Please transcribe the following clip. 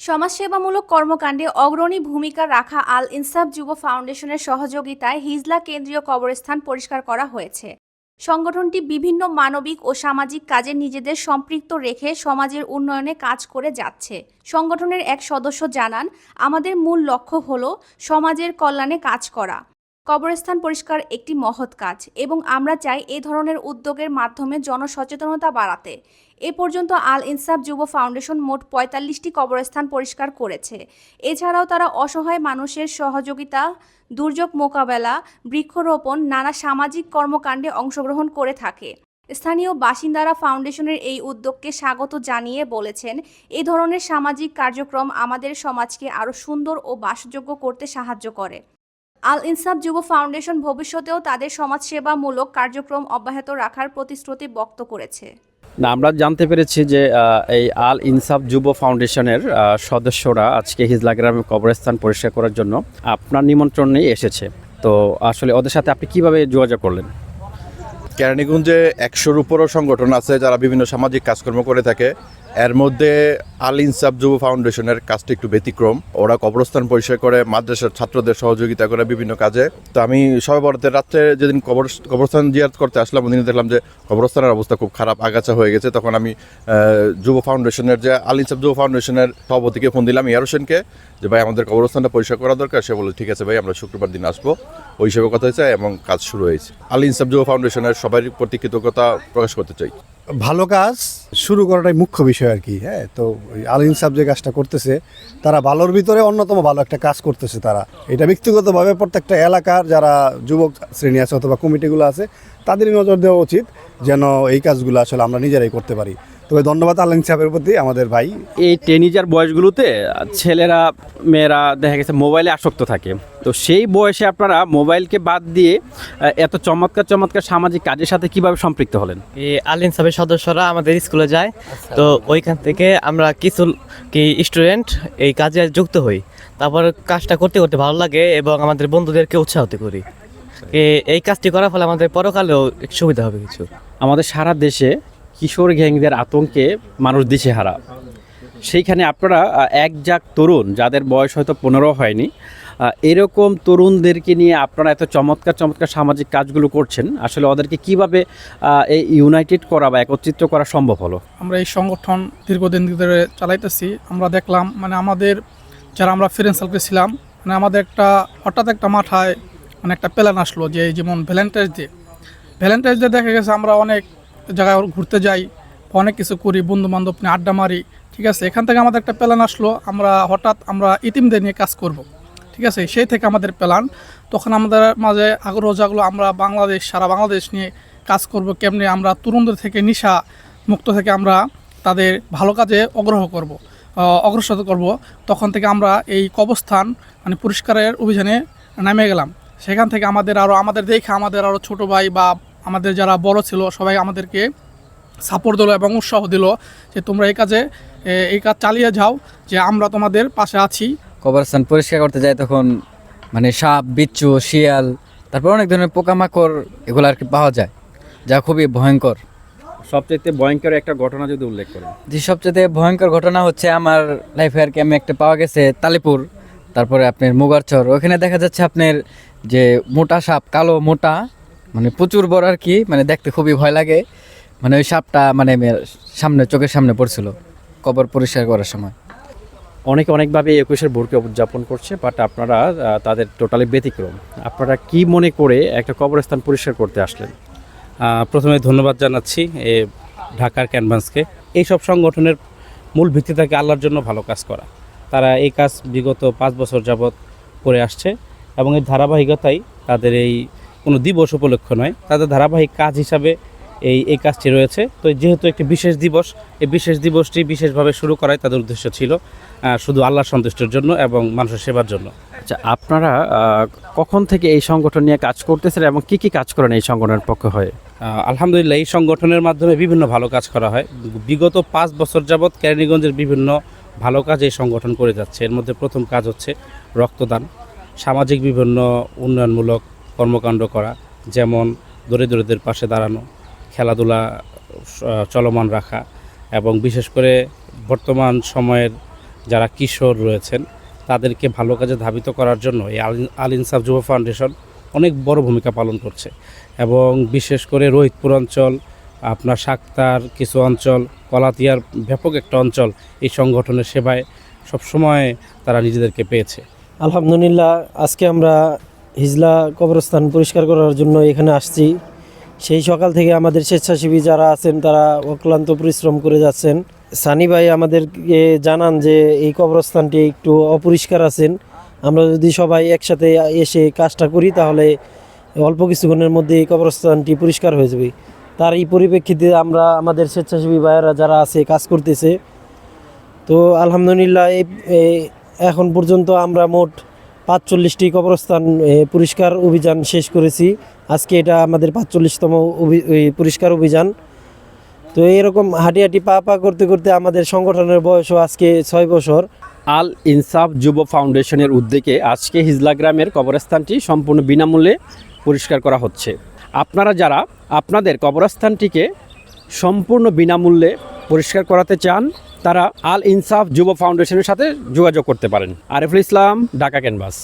সমাজসেবামূলক কর্মকাণ্ডে অগ্রণী ভূমিকা রাখা আল ইনসাফ যুব ফাউন্ডেশনের সহযোগিতায় হিজলা কেন্দ্রীয় কবরস্থান পরিষ্কার করা হয়েছে। সংগঠনটি বিভিন্ন মানবিক ও সামাজিক কাজে নিজেদের সম্পৃক্ত রেখে সমাজের উন্নয়নে কাজ করে যাচ্ছে। সংগঠনের এক সদস্য জানান, আমাদের মূল লক্ষ্য হল সমাজের কল্যাণে কাজ করা। কবরস্থান পরিষ্কার একটি মহৎ কাজ এবং আমরা চাই এ ধরনের উদ্যোগের মাধ্যমে জনসচেতনতা বাড়াতে। এ পর্যন্ত আল ইনসাফ যুব ফাউন্ডেশন মোট পঁয়তাল্লিশটি কবরস্থান পরিষ্কার করেছে। এছাড়াও তারা অসহায় মানুষের সহযোগিতা, দুর্যোগ মোকাবেলা, বৃক্ষরোপণ, নানা সামাজিক কর্মকাণ্ডে অংশগ্রহণ করে থাকে। স্থানীয় বাসিন্দারা ফাউন্ডেশনের এই উদ্যোগকে স্বাগত জানিয়ে বলেছেন এই ধরনের সামাজিক কার্যক্রম আমাদের সমাজকে আরও সুন্দর ও বাসযোগ্য করতে সাহায্য করে। আল ইনসাফ যুব ফাউন্ডেশন ভবিষ্যতেও তাদের সমাজসেবামূলক কার্যক্রম অব্যাহত রাখার প্রতিশ্রুতি ব্যক্ত করেছে। না, আমরা জানতে পেরেছি যে এই আল ইনসাফ যুব ফাউন্ডেশনের সদস্যরা আজকে হিজলা গ্রামে কবরস্থান পরিষ্কার করার জন্য আপনার নিমন্ত্রণেই এসেছে। তো আসলে ওদের সাথে আপনি কীভাবে যোগাযোগ করলেন? কেরানীগঞ্জে একশোর উপরও সংগঠন আছে, যারা বিভিন্ন সামাজিক কাজকর্ম করে থাকে। এর মধ্যে আল ইনসাফ যুব ফাউন্ডেশনের কাজটি একটু ব্যতিক্রম। ওরা কবরস্থান পরিষ্কার করে, মাদ্রাসার ছাত্রদের সহযোগিতা করে বিভিন্ন কাজে। তো আমি সবে বরাতের রাত্রে যেদিন কবর কবরস্থান জিয়ারত করতে আসলাম, ওদিন দেখলাম যে কবরস্থানের অবস্থা খুব খারাপ, আগাছা হয়ে গেছে। তখন আমি যুব ফাউন্ডেশনের যে আল ইনসাফ যুব ফাউন্ডেশনের সভাপতিকে ফোন দিলাম ইয়ার হোসেনকে যে ভাই, আমাদের কবরস্থানটা পরিষ্কার করা দরকার। সে বলল, ঠিক আছে ভাই, আমরা শুক্রবার দিন আসব। ওই হিসেবে কথা হয়েছে এবং কাজ শুরু হয়েছে। আল ইনসাফ যুব ফাউন্ডেশনের সবারই প্রতি কৃতজ্ঞতা প্রকাশ করতে চাই। ভালো কাজ শুরু করাটাই মুখ্য বিষয় আর কি হ্যাঁ? তো আল ইনসাফ যে কাজটা করতেছে, তারা ভালোর ভিতরে অন্যতম ভালো একটা কাজ করতেছে তারা। এটা ব্যক্তিগতভাবে প্রত্যেকটা এলাকার যারা যুবক শ্রেণি আছে অথবা কমিটিগুলো আছে, তাদের নজর দেওয়া উচিত যেন এই কাজগুলো আসলে আমরা নিজেরাই করতে পারি। তবে ধন্যবাদ আল ইনসাফের প্রতি আমাদের ভাই। এই টেনিজার বয়সগুলোতে ছেলেরা মেয়েরা দেখা গেছে মোবাইলে আসক্ত থাকে। তো সেই বয়সে আপনারা মোবাইলকে বাদ দিয়ে এত চমৎকার চমৎকার সামাজিক কাজের সাথে কীভাবে সম্পৃক্ত হলেন? এই আলিন সাবের সদস্যরা আমাদের স্কুলে যায়। তো ওইখান থেকে আমরা কিছু কি স্টুডেন্ট এই কাজে যুক্ত হই। তারপর কাজটা করতে করতে ভালো লাগে এবং আমাদের বন্ধুদেরকে উৎসাহিত করি। এ- এই কাজটি করার ফলে আমাদের পরকালেও সুবিধা হবে কিছু। আমাদের সারা দেশে কিশোর গ্যাংদের আতঙ্কে মানুষ দিশেহারা। সেইখানে আপনারা এক জাক তরুণ, যাদের বয়স হয়তো পনেরো হয়নি এরকম তরুণদেরকে নিয়ে আপনারা এত চমৎকার চমৎকার সামাজিক কাজগুলো করছেন, আসলে ওদেরকে কীভাবে এই ইউনাইটেড করা বা একত্রিত করা সম্ভব হলো? আমরা এই সংগঠন দীর্ঘদিন ধরে চালাইতেছি। আমরা দেখলাম মানে আমাদের যারা আমরা ফ্রেন্ড সার্কেল ছিলাম মানে আমাদের একটা, হঠাৎ একটা মাথায় মানে একটা প্ল্যান আসলো যে, যেমন ভ্যালেন্টাইন্স ডে ভ্যালেন্টাইন্স ডে দেখা গেছে আমরা অনেক জায়গায় ঘুরতে যাই, অনেক কিছু করি বন্ধু বান্ধব নিয়ে আড্ডা মারি, ঠিক আছে? এখান থেকে আমাদের একটা প্ল্যান আসলো, আমরা হঠাৎ আমরা ইতিমদের নিয়ে কাজ করব, ঠিক আছে? সেই থেকে আমাদের প্ল্যান তখন আমাদের মাঝে আগ্রহ জাগলো, আমরা বাংলাদেশ, সারা বাংলাদেশ নিয়ে কাজ করব, কেমনি আমরা তরুণদের থেকে নিশা মুক্ত থেকে আমরা তাদের ভালো কাজে অগ্রহ করব অগ্রসর করব। তখন থেকে আমরা এই কবস্থান মানে পরিষ্কারের অভিযানে নেমে গেলাম। সেখান থেকে আমাদের আরও আমাদের দেখে আমাদের আরও ছোট ভাই বা আমাদের যারা বড় ছিল সবাই আমাদেরকে সাপোর্ট দিল এবং উৎসাহ দিল যে তোমরা এই কাজে এই কাজ চালিয়ে যাও যে আমরা তোমাদের পাশে আছি। কবরস্থান পরিষ্কার করতে যায় তখন মানে সাপ বিচ্ছু শিয়াল তারপর অনেক ধরনের পোকামাকড় এগুলো আর কি পাওয়া যায় যা খুবই ভয়ঙ্কর। সবচেয়ে ভয়ঙ্কর একটা ঘটনা যদি উল্লেখ করেন। যে সবচেয়ে ভয়ঙ্কর ঘটনা হচ্ছে আমার লাইফে আর কি আমি একটা পাওয়া গেছে তালিপুর তারপরে আপনার মুগারচর। ওখানে দেখা যাচ্ছে আপনার যে মোটা সাপ কালো মোটা মানে প্রচুর বড় আর কি মানে দেখতে খুবই ভয় লাগে। মানে ওই সাপটা মানে আমার সামনে চোখের সামনে পড়ছিল কবর পরিষ্কার করার সময়। অনেকে অনেকভাবে একুশের ভোরকে উদযাপন করছে বাট আপনারা তাদের টোটালি ব্যতিক্রম। আপনারা কি মনে করে একটা কবরস্থান পরিষ্কার করতে আসলেন? প্রথমে ধন্যবাদ জানাচ্ছি এ ঢাকার ক্যানভাসকে। এইসব সংগঠনের মূল ভিত্তি থাকে আল্লাহর জন্য ভালো কাজ করা। তারা এই কাজ বিগত পাঁচ বছর যাবৎ করে আসছে এবং এই ধারাবাহিকতাই তাদের এই কোনো দিবস উপলক্ষ নয় তাদের ধারাবাহিক কাজ হিসাবে এই এই কাজটি রয়েছে। তো যেহেতু একটি বিশেষ দিবস এই বিশেষ দিবসটি বিশেষভাবে শুরু করাই তাদের উদ্দেশ্য ছিল শুধু আল্লাহ সন্তুষ্টের জন্য এবং মানুষের সেবার জন্য। আচ্ছা আপনারা কখন থেকে এই সংগঠন নিয়ে কাজ করতেছেন এবং কি কি কাজ করেন এই সংগঠনের পক্ষ হয়ে? আলহামদুলিল্লাহ এই সংগঠনের মাধ্যমে বিভিন্ন ভালো কাজ করা হয়। বিগত পাঁচ বছর যাবৎ কেরানীগঞ্জের বিভিন্ন ভালো কাজ এই সংগঠন করে যাচ্ছে। এর মধ্যে প্রথম কাজ হচ্ছে রক্তদান। সামাজিক বিভিন্ন উন্নয়নমূলক কর্মকাণ্ড করা, যেমন দরিদ্রদের পাশে দাঁড়ানো, খেলাধুলা চলমান রাখা এবং বিশেষ করে বর্তমান সময়ের যারা কিশোর রয়েছেন, তাদেরকে ভালো কাজে ধাবিত করার জন্য এই আল- ইনসাফ যুব ফাউন্ডেশন অনেক বড় ভূমিকা পালন করছে এবং বিশেষ করে রোহিতপুর অঞ্চল, আপনার সাক্তার কিছু অঞ্চল, কলাতিয়ার ব্যাপক একটা অঞ্চল এই সংগঠনের সেবায় সবসময় তারা নিজেদেরকে পেয়েছে। আলহামদুলিল্লাহ, আজকে আমরা হিজলা কবরস্থান পরিষ্কার করার জন্য এখানে আসছি। সেই সকাল থেকে আমাদের স্বেচ্ছাসেবী যারা আছেন, তারা অক্লান্ত পরিশ্রম করে যাচ্ছেন। সানি ভাই আমাদেরকে জানান যে এই কবরস্থানটি একটু অপরিষ্কার আছেন। আমরা যদি সবাই একসাথে এসে কাজটা করি, তাহলে অল্প কিছুক্ষণের মধ্যে এই কবরস্থানটি পরিষ্কার হয়ে যাবে। তার এই পরিপ্রেক্ষিতে আমরা আমাদের স্বেচ্ছাসেবী ভাইয়েরা যারা আছে, কাজ করতেছে। তো আলহামদুলিল্লাহ এই এখন পর্যন্ত আমরা মোট পাঁচচল্লিশটি কবরস্থান এ, পরিষ্কার অভিযান শেষ করেছি। আজকে এটা আমাদের পাঁচচল্লিশতম পরিষ্কার অভিযান। তো এরকম হাঁটি হাঁটি পা পা করতে করতে আমাদের সংগঠনের বয়সও আজকে ছয় বছর। আল ইনসাফ যুব ফাউন্ডেশনের উদ্যোগে আজকে হিজলা গ্রামের কবরস্থানটি সম্পূর্ণ বিনামূল্যে পরিষ্কার করা হচ্ছে। আপনারা যারা আপনাদের কবরস্থানটিকে সম্পূর্ণ বিনামূল্যে পরিষ্কার করাতে চান, তারা আল ইনসাফ যুব ফাউন্ডেশনের সাথে যোগাযোগ করতে পারেন। আরিফুল ইসলাম, ঢাকা ক্যানভাস।